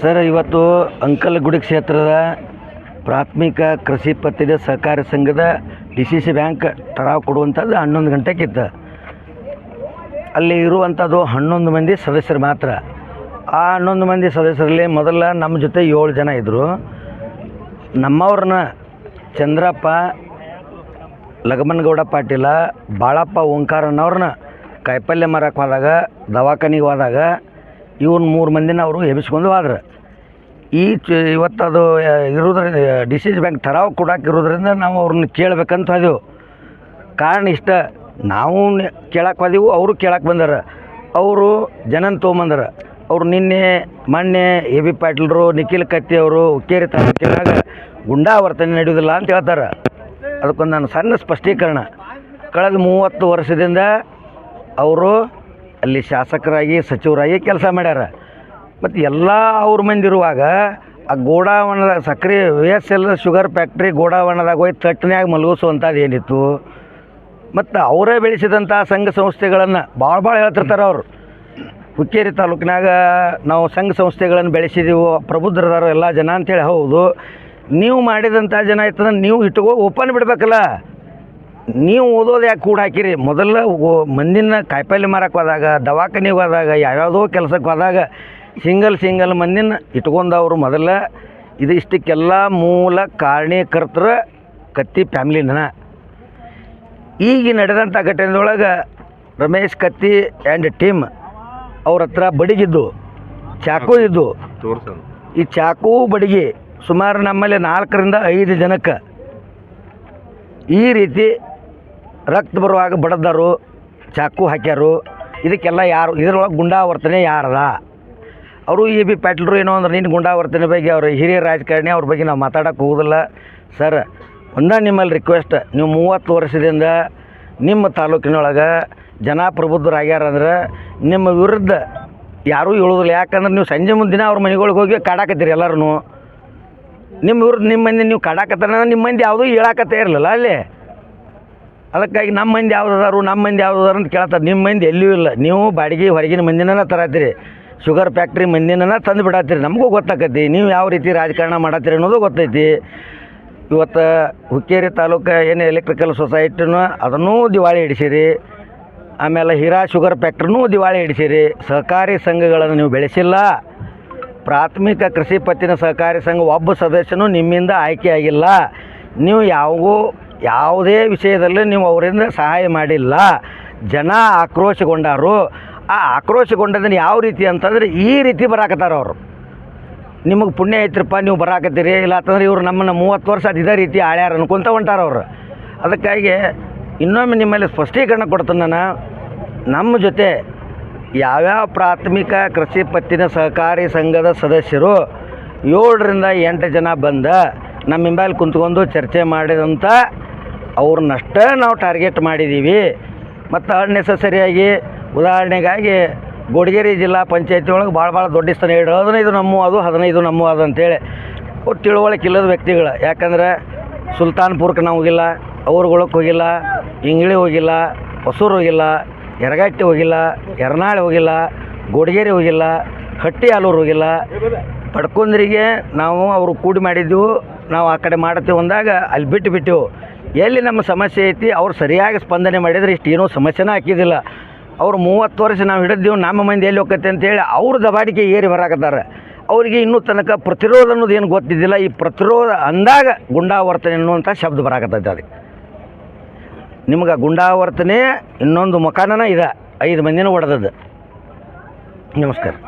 Sir, ಇವತ್ತು uncle ಗುಡಿ ಕ್ಷೇತ್ರದ ಪ್ರಾಥಮಿಕ ಕೃಷಿ ಪತ್ತಿದ ಸಹಕಾರಿ ಸಂಘದ ಡಿ ಸಿ ಸಿ ಬ್ಯಾಂಕ್ ತರಾವ್ ಕೊಡುವಂಥದ್ದು ಹನ್ನೊಂದು ಗಂಟೆಗಿತ್ತು ಅಲ್ಲಿ ಇರುವಂಥದ್ದು ಹನ್ನೊಂದು ಮಂದಿ ಸದಸ್ಯರು ಮಾತ್ರ. ಆ ಹನ್ನೊಂದು ಮಂದಿ ಸದಸ್ಯರಲ್ಲಿ ಮೊದಲ ನಮ್ಮ ಜೊತೆ ಏಳು ಜನ ಇದ್ದರು ನಮ್ಮವ್ರನ್ನ ಚಂದ್ರಪ್ಪ, ಲಗಮನಗೌಡ ಪಾಟೀಲ, ಬಾಳಪ್ಪ ಓಂಕಾರಣ್ಣವ್ರನ್ನ ಕಾಯಿಪಲ್ಯ ಮಾರಕ್ಕೆ ಹೋದಾಗ, ದವಾಖಾನಿಗೆ ಹೋದಾಗ ಇವ್ನ ಮೂರು ಮಂದಿನ ಅವರು ಎಬ್ಬಿಸ್ಕೊಂಡು ಹೋದ್ರು. ಈ ಚ, ಇವತ್ತದು ಇರೋದ್ರಿಂದ ಡಿ ಸಿ ಸಿ ಬ್ಯಾಂಕ್ ತರಾವ್ ಕೊಡಕ್ಕೆ ಇರೋದ್ರಿಂದ ನಾವು ಅವ್ರನ್ನ ಕೇಳಬೇಕಂತ ಹೋದೆವು. ಕಾರಣ ಇಷ್ಟ, ನಾವು ಕೇಳಕ್ಕೆ ಹೋದೆವು, ಅವರು ಕೇಳಕ್ಕೆ ಬಂದಾರ. ಅವರು ಜನನ ತೊಗೊಂಬಂದಾರ. ಅವ್ರು ನಿನ್ನೆ, ಮೊನ್ನೆ ಎ ಬಿ ಪಾಟೀಲ್ರು, ನಿಖಿಲ್ ಕತ್ತಿ ಅವರು ಉಕ್ಕೇರಿ ತಾಲೂಕಿನಾಗ ಗುಂಡಾ ನಡೆಯುವುದಿಲ್ಲ ಅಂತ ಹೇಳ್ತಾರೆ. ಅದಕ್ಕೊಂದು ನಾನು ಸಣ್ಣ ಸ್ಪಷ್ಟೀಕರಣ. ಕಳೆದ ಮೂವತ್ತು ವರ್ಷದಿಂದ ಅವರು ಅಲ್ಲಿ ಶಾಸಕರಾಗಿ, ಸಚಿವರಾಗಿ ಕೆಲಸ ಮಾಡ್ಯಾರ. ಮತ್ತು ಎಲ್ಲ ಅವ್ರ ಮಂದಿರುವಾಗ ಆ ಗೋಡಾವಣದ ಸಕ್ಕರೆ V S L sugar factory ಗೋಡಾವಣದಾಗ ಹೋಗಿ ತಟ್ಟನ್ಯಾಗ ಮಲಗಿಸುವಂಥದ್ದು ಏನಿತ್ತು. ಮತ್ತು ಅವರೇ ಬೆಳೆಸಿದಂಥ ಸಂಘ ಸಂಸ್ಥೆಗಳನ್ನು ಭಾಳ ಭಾಳ ಹೇಳ್ತಿರ್ತಾರೆ ಅವರು. ಹುಕ್ಕೇರಿ ತಾಲೂಕಿನಾಗ ನಾವು ಸಂಘ ಸಂಸ್ಥೆಗಳನ್ನು ಬೆಳೆಸಿದೀವು, ಪ್ರಬುದ್ಧರದಾರೋ ಎಲ್ಲ ಜನ ಅಂತೇಳಿ ಹೌದು. ನೀವು ಮಾಡಿದಂಥ ಜನ ಆಯ್ತಂದ್ರೆ ನೀವು ಇಟ್ಕೋ ಓಪನ್ ಬಿಡಬೇಕಲ್ಲ. ನೀವು ಓದೋದು ಯಾಕೆ ಕೂಡ ಹಾಕಿರಿ? ಮೊದಲ ಮಂದಿನ ಕಾಯಿಪಲ್ಲೆ ಮಾರಕ್ಕೆ ಹೋದಾಗ ದವಾಖಾನೆಗೆ ಹೋದಾಗ ಯಾವ್ಯಾವುದೋ ಕೆಲಸಕ್ಕೆ ಹೋದಾಗ ಸಿಂಗಲ್ ಸಿಂಗಲ್ ಮಂದಿನ ಇಟ್ಕೊಂಡವರು ಮೊದಲ ಇದು ಇಷ್ಟಕ್ಕೆಲ್ಲ ಮೂಲ ಕಾರಣೀಕರ್ತರ ಕತ್ತಿ ಫ್ಯಾಮ್ಲಿನ ಈಗ ನಡೆದಂಥ ಘಟನೆದೊಳಗೆ ರಮೇಶ್ ಕತ್ತಿ ಆ್ಯಂಡ್ ಟೀಮ್ ಅವ್ರ ಹತ್ರ ಬಡಿಗಿದ್ದು ಚಾಕು ಇದ್ದು. ಈ ಚಾಕು ಬಡಿಗೆ ಸುಮಾರು ನಮ್ಮಲ್ಲಿ ನಾಲ್ಕರಿಂದ ಐದು ಜನಕ್ಕೆ ಈ ರೀತಿ ರಕ್ತ ಬರುವಾಗ ಬಡದರು ಚಾಕು ಹಾಕ್ಯಾರು. ಇದಕ್ಕೆಲ್ಲ ಯಾರು ಇದರೊಳಗೆ ಗುಂಡಾವರ್ತನೆ ಯಾರದ ಅವರು ಎ ಬಿ ಪಾಟೀಲ್ರು ಏನೋ ಅಂದ್ರೆ ನೀನು ಗುಂಡಾವರ್ತನೆ ಬಗ್ಗೆ ಅವರು ಹಿರಿಯ ರಾಜಕಾರಣಿ ಅವ್ರ ಬಗ್ಗೆ ನಾವು ಮಾತಾಡೋಕೆ ಹೋಗೋದಿಲ್ಲ. ಸರ್, ಒಂದೇ ನಿಮ್ಮಲ್ಲಿ ರಿಕ್ವೆಸ್ಟ್ ನೀವು ಮೂವತ್ತು ವರ್ಷದಿಂದ ನಿಮ್ಮ ತಾಲೂಕಿನೊಳಗೆ ಅಂದ್ರೆ ನಿಮ್ಮ ವಿರುದ್ಧ ಯಾರೂ ಹೇಳೋದಿಲ್ಲ. ಯಾಕಂದ್ರೆ ನೀವು ಸಂಜೆ ಮುಂದಿನ ಅವ್ರ ಮನೆಗಳಿಗೆ ಹೋಗಿ ಕಾಡಾಕತ್ತೀರಿ ಎಲ್ಲರೂ ನಿಮ್ಮ ವಿರುದ್ಧ ನಿಮ್ಮ ಮಂದಿ ನೀವು ಕಾಡಾಕತ್ತಾರ ನಿಮ್ಮ ಮಂದಿ ಯಾವುದೂ ಹೇಳಾಕತ್ತೇ ಇರಲಿಲ್ಲ ಅಲ್ಲಿ. ಅದಕ್ಕಾಗಿ ನಮ್ಮ ಮಂದಿ ಯಾವ್ದಾರು ನಮ್ಮ ಮಂದಿ ಯಾವ್ದಾರು ಅಂತ ಕೇಳ್ತಾರೆ ನಿಮ್ಮ ಮಂದಿ ಎಲ್ಲಿಯೂ ಇಲ್ಲ. ನೀವು ಬಾಡಿಗೆ ಹೊರಗಿನ ಮಂದಿನ ತರತ್ತೀರಿ ಶುಗರ್ ಫ್ಯಾಕ್ಟ್ರಿ ಮಂದಿನ ತಂದು ಬಿಡತ್ತೀರಿ ನಮಗೂ ಗೊತ್ತಾಕತಿ ನೀವು ಯಾವ ರೀತಿ ರಾಜಕಾರಣ ಮಾಡತ್ತೀರಿ ಅನ್ನೋದು ಗೊತ್ತೈತಿ. ಇವತ್ತು ಹುಕ್ಕೇರಿ ತಾಲೂಕು ಏನು ಎಲೆಕ್ಟ್ರಿಕಲ್ ಸೊಸೈಟಿನೂ ಅದನ್ನೂ ದಿವಾಳಿ ಹಿಡಿಸಿರಿ. ಆಮೇಲೆ ಹೀರಾ ಶುಗರ್ ಫ್ಯಾಕ್ಟ್ರಿನೂ ದಿವಾಳಿ ಹಿಡಿಸಿರಿ. ಸಹಕಾರಿ ಸಂಘಗಳನ್ನು ನೀವು ಬೆಳೆಸಿಲ್ಲ. ಪ್ರಾಥಮಿಕ ಕೃಷಿ ಪತ್ತಿನ ಸಹಕಾರಿ ಸಂಘ ಒಬ್ಬ ಸದಸ್ಯನೂ ನಿಮ್ಮಿಂದ ಆಯ್ಕೆಯಾಗಿಲ್ಲ. ನೀವು ಯಾವಾಗೂ ಯಾವುದೇ ವಿಷಯದಲ್ಲಿ ನೀವು ಅವರಿಂದ ಸಹಾಯ ಮಾಡಿಲ್ಲ. ಜನ ಆಕ್ರೋಶಗೊಂಡಾರು, ಆ ಆಕ್ರೋಶಗೊಂಡದನ್ನು ಯಾವ ರೀತಿ ಅಂತಂದ್ರೆ ಈ ರೀತಿ ಬರಾಕತ್ತಾರ ಅವರು. ನಿಮಗೆ ಪುಣ್ಯ ಐತ್ರಪ್ಪ, ನೀವು ಬರಾಕತ್ತೀರಿ, ಇಲ್ಲ ಅಂತಂದ್ರೆ ಇವ್ರು ನಮ್ಮನ್ನು ಮೂವತ್ತು ವರ್ಷ ಅದು ಇದೇ ರೀತಿ ಆಳ್ಯಾರ ಅನ್ಕೊಂತ ಹೊಂಟಾರ ಅವರು. ಅದಕ್ಕಾಗಿ ಇನ್ನೊಮ್ಮೆ ನಿಮ್ಮಲ್ಲಿ ಸ್ಪಷ್ಟೀಕರಣ ಕೊಡ್ತೀನಿ ನಾನು. ನಮ್ಮ ಜೊತೆ ಯಾವ್ಯಾವ ಪ್ರಾಥಮಿಕ ಕೃಷಿ ಪತ್ತಿನ ಸಹಕಾರಿ ಸಂಘದ ಸದಸ್ಯರು ಏಳರಿಂದ ಎಂಟು ಜನ ಬಂದ ನಮ್ಮ ಹಿಂಬಾಲ್ ಕುಂತ್ಕೊಂಡು ಚರ್ಚೆ ಮಾಡಿದಂಥ ಅವ್ರನ್ನಷ್ಟೇ ನಾವು ಟಾರ್ಗೆಟ್ ಮಾಡಿದ್ದೀವಿ ಮತ್ತು ಅನ್ನೆಸಸರಿಯಾಗಿ ಉದಾಹರಣೆಗಾಗಿ ಗೋಡಗೇರಿ ಜಿಲ್ಲಾ ಪಂಚಾಯತಿ ಒಳಗೆ ಭಾಳ ಭಾಳ ದೊಡ್ಡ ಸ್ಥಾನ ಹೇಳಿ ಹದಿನೈದು ನಮ್ಮ ಅದು, ಹದಿನೈದು ನಮ್ಮ ಅದು ಅಂತೇಳಿ ತಿಳುವಳಿಕೆ ಇಲ್ಲದ ವ್ಯಕ್ತಿಗಳು. ಯಾಕಂದ್ರೆ ಸುಲ್ತಾನ್ಪುರ್ಕ್ ನಾವು ಹೋಗಿಲ್ಲ ಅವ್ರುಗಳಕ್ಕೆ ಹೋಗಿಲ್ಲ, ಇಂಗ್ಳಿ ಹೋಗಿಲ್ಲ, ಹೊಸೂರು ಹೋಗಿಲ್ಲ ಯರಗಟ್ಟಿ ಹೋಗಿಲ್ಲ, ಯರ್ನಾಳ್ ಹೋಗಿಲ್ಲ, ಗೋಡಗೇರಿ ಹೋಗಿಲ್ಲ ಹಟ್ಟಿ ಆಲೂರು ಹೋಗಿಲ್ಲ. ಪಡ್ಕೊಂದ್ರಿಗೆ ನಾವು ಅವರು ಕೂಡಿ ಮಾಡಿದ್ದೆವು ನಾವು ಆ ಕಡೆ ಮಾಡ್ತೀವಿ ಅಂದಾಗ ಅಲ್ಲಿ ಬಿಟ್ಟು ಬಿಟ್ಟೆವು. ಎಲ್ಲಿ ನಮ್ಮ ಸಮಸ್ಯೆ ಐತಿ, ಅವ್ರು ಸರಿಯಾಗಿ ಸ್ಪಂದನೆ ಮಾಡಿದ್ರೆ ಇಷ್ಟು ಏನೂ ಸಮಸ್ಯೆನೇ ಹಾಕಿದ್ದಿಲ್ಲ. ಅವ್ರು ಮೂವತ್ತು ವರ್ಷ ನಾವು ಹಿಡಿದೀವಿ, ನಮ್ಮ ಮಂದಿ ಎಲ್ಲಿ ಹೋಗತ್ತೆ ಅಂತೇಳಿ ಅವ್ರ ದಬಾಡಿಕೆ ಏರಿ ಬರಾಕತ್ತಾರೆ. ಅವರಿಗೆ ಇನ್ನೂ ತನಕ ಪ್ರತಿರೋಧ ಅನ್ನೋದು ಏನು ಗೊತ್ತಿದ್ದಿಲ್ಲ. ಈ ಪ್ರತಿರೋಧ ಅಂದಾಗ ಗುಂಡಾವರ್ತನೆ ಅನ್ನುವಂಥ ಶಬ್ದ ಬರಾಕತ್ತೈತೆ ಅದಕ್ಕೆ. ನಿಮ್ಗೆ ಗುಂಡಾವರ್ತನೆ ಇನ್ನೊಂದು ಮಕಾನನ ಇದೆ ಐದು ಮಂದಿನ ಹೊಡೆದದ್ದು. ನಮಸ್ಕಾರ.